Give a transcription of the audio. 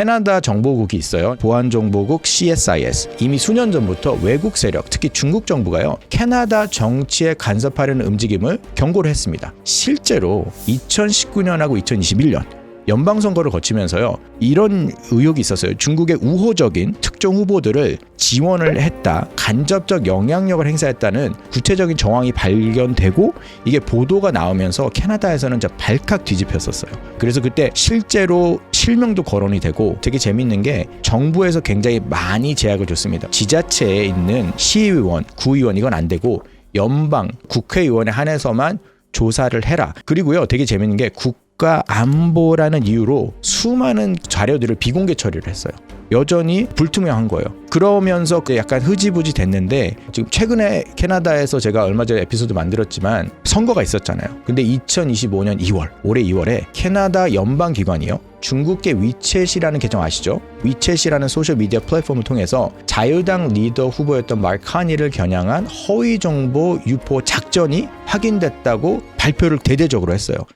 캐나다 정보국이 있어요. 보안정보국 CSIS. 이미 수년 전부터 외국 세력, 특히 중국 정부가요. 캐나다 정치에 간섭하려는 움직임을 경고를 했습니다. 실제로 2019년하고 2021년 연방선거를 거치면서요 이런 의혹이 있었어요. 중국의 우호적인 특정 후보들을 지원을 했다 간접적 영향력을 행사했다는 구체적인 정황이 발견되고 이게 보도가 나오면서 캐나다에서는 발칵 뒤집혔었어요. 그래서 그때 실제로 실명도 거론이 되고 되게 재밌는 게 정부에서 굉장히 많이 제약을 줬습니다. 지자체에 있는 시의원 구의원 이건 안 되고 연방 국회의원에 한해서만 조사를 해라. 그리고요, 되게 재밌는 게 국 가 안보라는 이유로 수많은 자료들을 비공개 처리를 했어요. 여전히 불투명한 거예요. 그러면서 그 약간 흐지부지 됐는데 지금 최근에 캐나다에서 제가 얼마 전에 에피소드 만들었지만 선거가 있었잖아요. 근데 2025년 2월, 올해 2월에 캐나다 연방 기관이요. 중국계 위챗이라는 계정 아시죠? 위챗이라는 소셜 미디어 플랫폼을 통해서 자유당 리더 후보였던 마크 카니를 겨냥한 허위 정보 유포 작전이 확인됐다고 발표를 대대적으로 했어요.